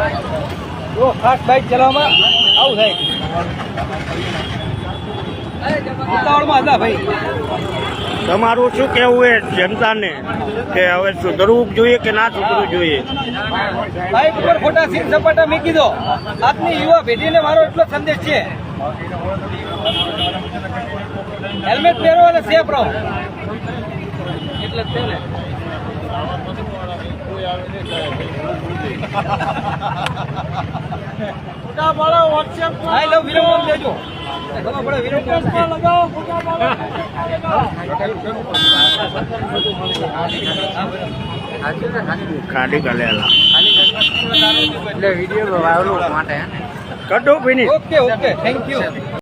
Bye. જો fast bike ચલાવવામાં આવું થાય. ઉતાવળમાં હતા ભાઈ. તમારું શું કહેવું એ જનતાને કે હવે સુધરવું જોઈએ કે ના સુધરવું જોઈએ? બાઇક ઉપર ખોટા સીટ સપાટા મૂકી દો. આપની યુવા પેઢીને મારો એટલો સંદેશ છે. હેલ્મેટ પહેરો અને સેફ રહો. એટલે જ છે ને હા લો વિરમ દેજો પડે ખાલી કલેલા એટલે વીડિયો વાયરલ માટે કટો finish okay okay thank you